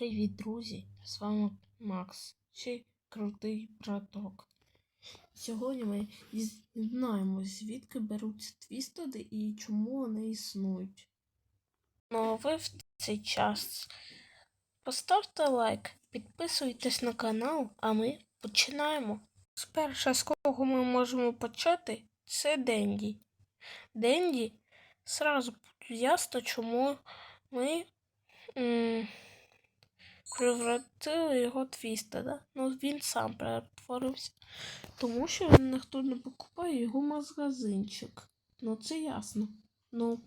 Привіт, друзі! З вами Макс, чи крутий браток. Сьогодні ми дізнаємось, звідки беруться твістеди і чому вони існують. Ну а ви в цей час поставте лайк, підписуйтесь на канал, а ми починаємо. Спершу, з кого ми можемо почати, це Денді. Денді буде ясно, чому ми. м, превратили його твістеда. Ну, він сам перетворився. Тому що ніхто не покупає його магазинчик. Ну, це ясно. Ну,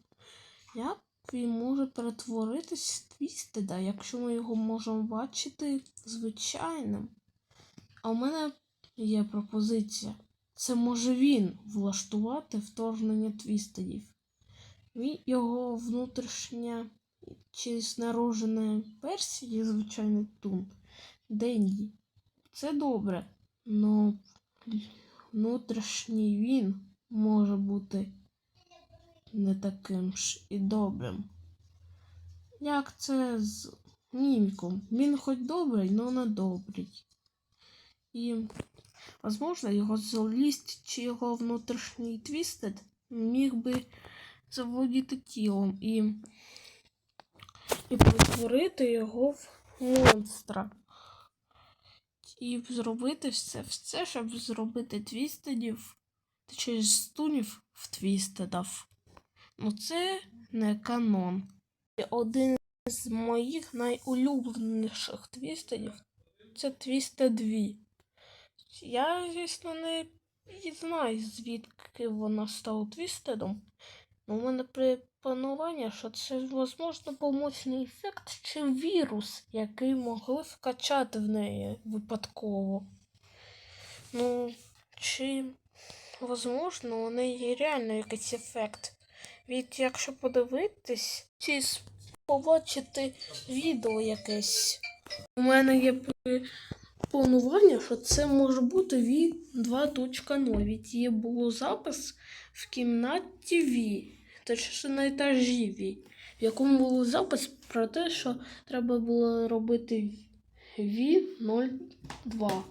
як він може перетворитись в твістеда, якщо ми його можемо бачити звичайним? А у мене є пропозиція. Це може він влаштувати вторгнення твістедів. Він його внутрішня чи знарожена версія, звичайний тун, Денді. Це добре, но внутрішній він може бути не таким ж і добрим. Як це з Мімком? Він хоч добрий, но не добрий. І, можливо, його злість чи його внутрішній твістед міг би заволодіти тілом і і перетворити його в монстра. І зробити все, все, щоб зробити твістедів, через стунів в твістедів. Ну це не канон. Один з моїх найулюбленіших твістедів це Твістед 2. Я, звісно, не знаю, звідки вона стала твістедом. У мене пропонування, що це, можливо, помочний ефект чи вірус, який могли вкачати в неї випадково. Ну, чи, можливо, у неї реально якийсь ефект. Від якщо подивитись, чи побачити відео якесь. У мене є планування, що це може бути від 2.0. Від її було запис в кімнаті точніше на етажі в якому був запис про те, що треба було робити Ві 02,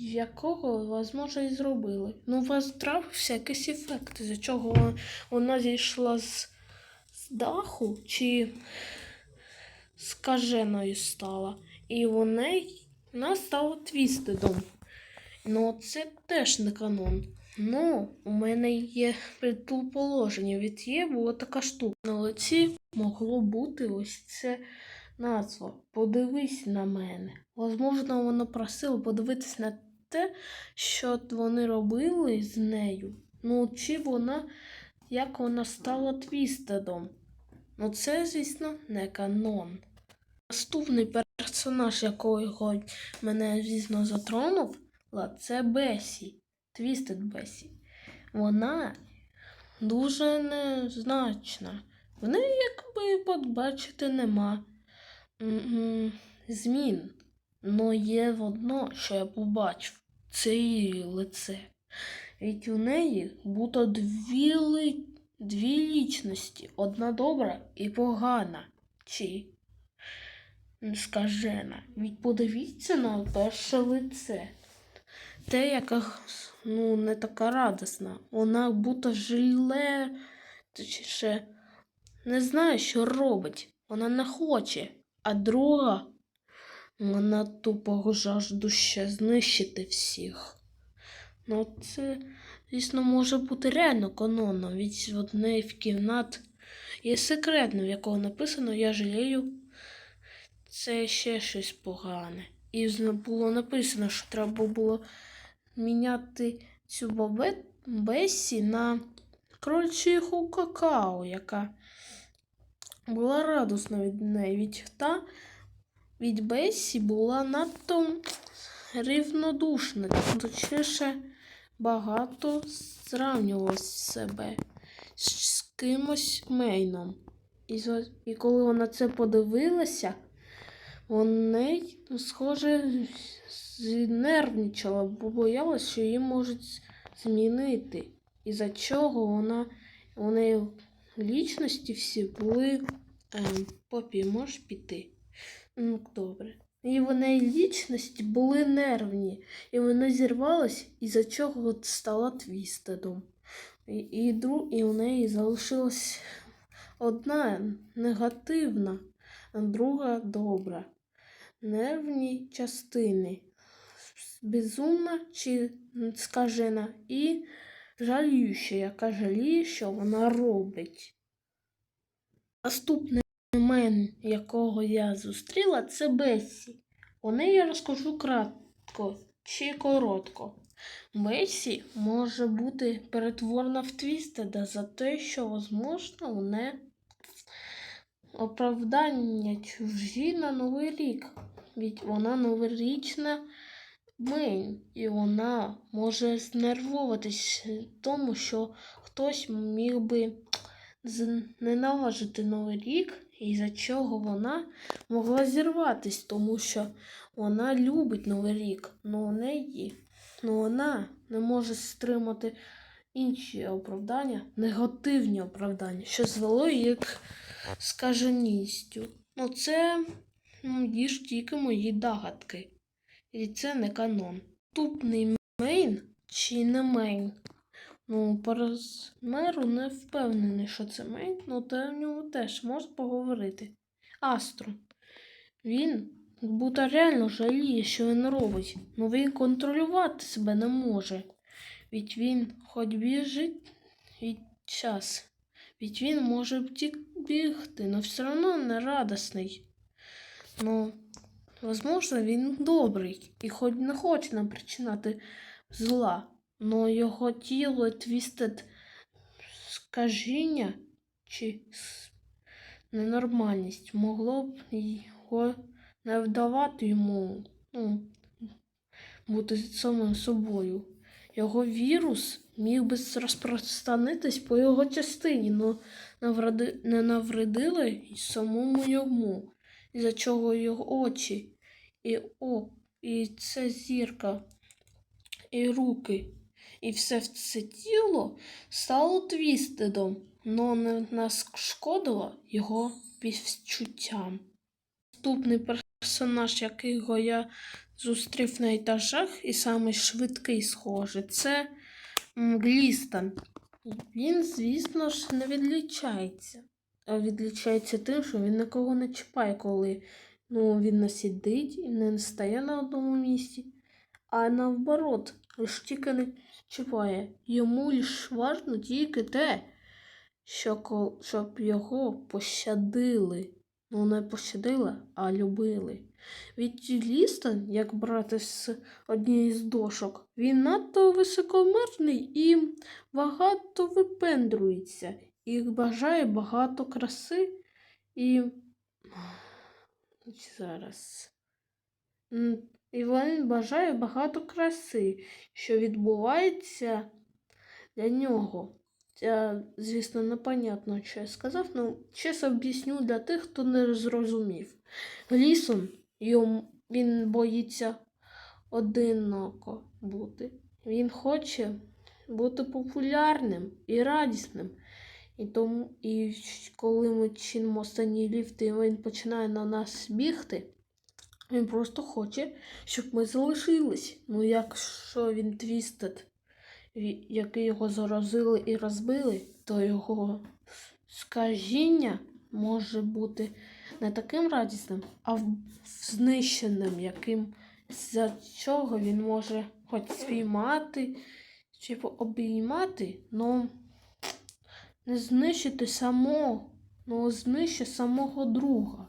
якого, можливо, і зробили. Ну, у вас трапився якийсь ефект, з чого вона зійшла з, з даху чи скаженою стала. І вони вона стала. Ну, це теж не канон. Ну, у мене є предположення. Від є була така штука. На лиці могло бути ось це назва. Подивись на мене. Возможно, вона просила подивитись на те, що вони робили з нею. Ну, чи вона, як вона стала твістедом. Ну, це, звісно, не канон. Наступний персонаж, якого мене, звісно, затронув, це Бесі. Твістед Бесі. Вона дуже незначна. В неї, якби побачити, нема змін. Но є одно, що я побачив, це її лице. Ведь у неї буде дві, ли... дві лічності. Одна добра і погана. Чи скажена. Ведь подивіться на перше лице. Те, яка ну, не така радісна. Вона будто жиле, точніше, не знає, що робить. Вона не хоче. А друга, вона тупо жаждуще знищити всіх. Ну, це, звісно, може бути реально канонно, від однієї в кімнат є секретно, в якого написано Я жалію. Це ще щось погане. І було написано, що треба було міняти цю Бесі на крольчиху какао, яка була радісна від неї. Від та від Бесі була надто рівнодушна, точніше багато зрівнювала себе з кимось мейном. І, і коли вона це подивилася, вона, схоже, знервничала, бо боялась, що її можуть змінити. І за чого вона у неї лічності всі були ем, попі, можеш піти. Ну, добре. І вони лічності були нервні, і вони зірвались, із-за чого от стала твістедом. І, і, дру, і у неї залишилась одна негативна, друга добра. Нервні частини. Безумна чи скажена, і жаліюча, яка жаліє, що вона робить. Наступний мен, якого я зустріла, це Бесі. Про неї я розкажу кратко чи коротко. Бесі може бути перетворена в Твістеда за те, що, возможно, у неї оправдання чужі на Новий рік. Ведь вона новорічна Мейн, і вона може знервуватись тому, що хтось міг би зненаважити Новий рік, і за чого вона могла зірватись, тому що вона любить Новий рік, але у неї ну, вона не може стримати інші оправдання, негативні оправдання, що звело її скаженістю. Ну, це ну, є тільки мої догадки. І це не канон. Наступний мейн чи не мейн? Ну, по розміру не впевнений, що це мейн, але те в ньому теж можна поговорити. Астро. Він будто реально жаліє, що він робить, але він контролювати себе не може. Ведь він хоч біжить від час. Ведь він може бігти, але все одно не радісний. Ну, Возможно, він добрий і хоч не хоче нам причинати зла, но його тіло твістед скажіння чи ненормальність могло б його не вдавати йому ну, бути самим собою. Його вірус міг би розпространитись по його частині, але не навредили й самому йому із-за чого його очі, і о, і це зірка, і руки, і все це тіло стало твістедом, но не нашкодило його відчуттям. Наступний персонаж, якого я зустрів на етажах, і самий швидкий схожий, це м, Глістон. Він, звісно ж, не відлічається відлічається тим, що він нікого не чіпає, коли ну, він не сидить і не стає на одному місці, а наоборот, лиш тільки не чіпає. Йому лиш важно тільки те, що, щоб його пощадили. Ну, не пощадили, а любили. Від Лістон, як брати з однієї з дошок, він надто високомерний і багато випендрується і бажає багато краси і зараз. І він бажає багато краси, що відбувається для нього. Це, звісно, непонятно, що я сказав, але чесно об'ясню для тих, хто не зрозумів. Глісон, йому, він боїться одиноко бути. Він хоче бути популярним і радісним. І тому, і коли ми чинимо останній ліфт, і він починає на нас бігти, він просто хоче, щоб ми залишились. Ну, якщо він твістед, який його заразили і розбили, то його скажіння може бути не таким радісним, а знищеним, яким за чого він може хоч спіймати чи обіймати, але не знищити самого, ну знищить самого друга.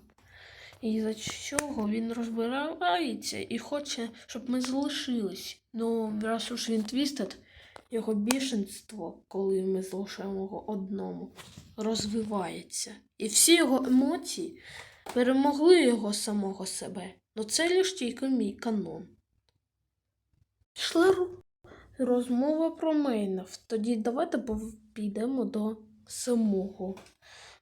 І за чого він розбирається і хоче, щоб ми залишились. Ну, раз уж він твістед, його бішенство, коли ми залишаємо його одному, розвивається. І всі його емоції перемогли його самого себе. Ну це лише тільки мій канон. Пішла розмова про мейнів. Тоді давайте підемо до самого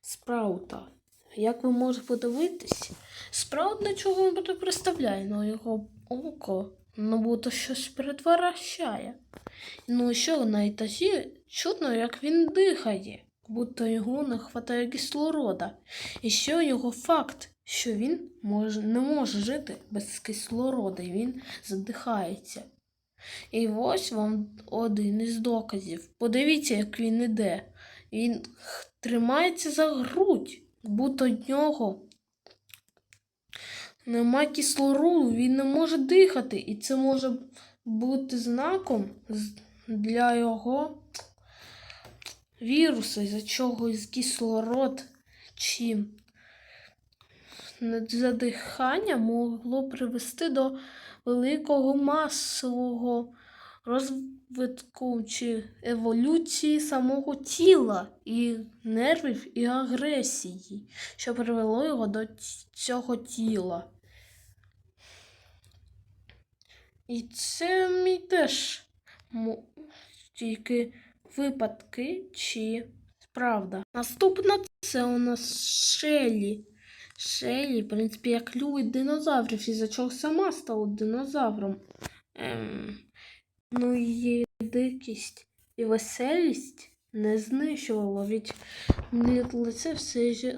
спраута. Як ви можете подивитись, спраут нічого не представляє, але його око ну, будто щось перетворяє. Ну, що на етажі чутно, як він дихає. будто його не вистачає кислорода. І ще його факт, що він може, не може жити без кислорода, і він задихається. І ось вам один із доказів. Подивіться, як він іде. Він тримається за грудь, будто в нього нема кислороду, він не може дихати. І це може бути знаком для його вірусу, за чого кислород чи задихання могло привести до великого масового розвитку чи еволюції самого тіла і нервів і агресії, що привело його до цього тіла. І це мій теж тільки випадки чи правда. Наступна це у нас Шелі. Шелі, в принципі, як любить динозаврів, із-за чого сама стала динозавром. Ем, ну, її дикість і веселість не знищувала, від лице все ж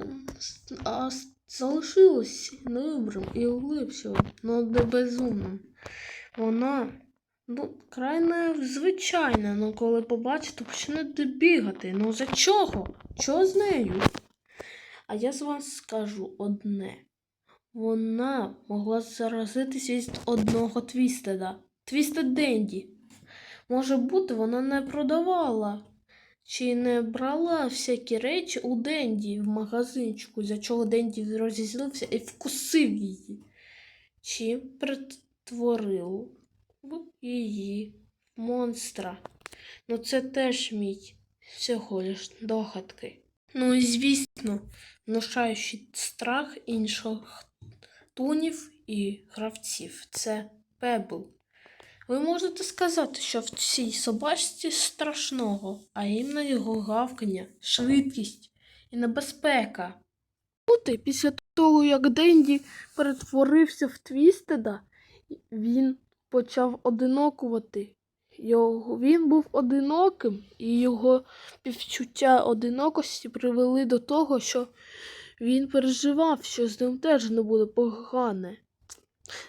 залишилось добрим і улипчивим, але не безумним. Вона ну, крайне звичайна, ну коли побачить, то почне бігати. Ну за чого? Чого з нею? А я з вас скажу одне. Вона могла заразитись від одного твістеда. Твістед Денді. Може бути, вона не продавала чи не брала всякі речі у Денді в магазинчику, за чого Денді розізлився і вкусив її. Чи перетворив її монстра. Ну це теж мій всього лиш догадки. Ну і звісно, внушаючи страх інших тунів і гравців. Це Пебл. Ви можете сказати, що в цій собачці страшного, а іменно його гавкання, швидкість і небезпека. Бути після того, як Денді перетворився в Твістеда, він почав одинокувати. Його, він був одиноким, і його співчуття одинокості привели до того, що він переживав, що з ним теж не буде погане.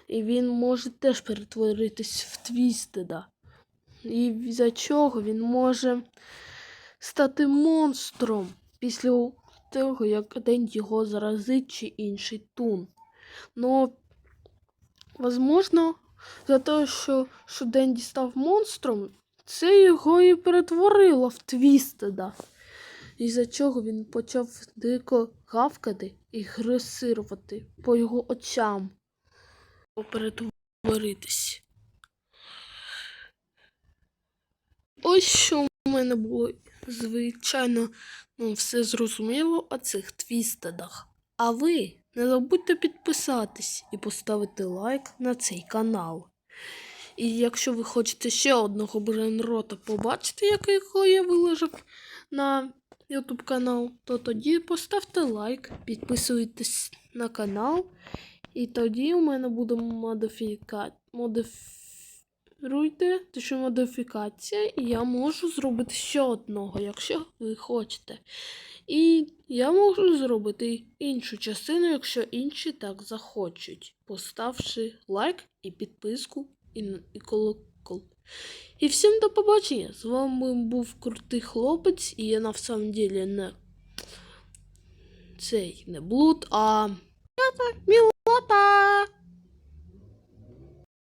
І він може теж перетворитись в твістеда. І за чого він може стати монстром після того, як день його заразить чи інший тун. Ну, возможно, за те, що, що Денді став монстром, це його і перетворило в твістеда. І за чого він почав дико гавкати і гресирувати по його очам. Перетворитись. Ось що у мене було звичайно ну, все зрозуміло о цих твістедах. А ви не забудьте підписатись і поставити лайк на цей канал. І якщо ви хочете ще одного брейнрота побачити, якого я виложив на YouTube канал, то тоді поставте лайк, підписуйтесь на канал, і тоді у мене буде модифіка... модифіруйте, що модифікація, і я можу зробити ще одного, якщо ви хочете. І я можу зробити іншу частину, якщо інші так захочуть, поставши лайк і підписку і, і колокол. І всім до побачення! З вами був крутий хлопець, і я на самом деле не цей не блуд, а Мілота.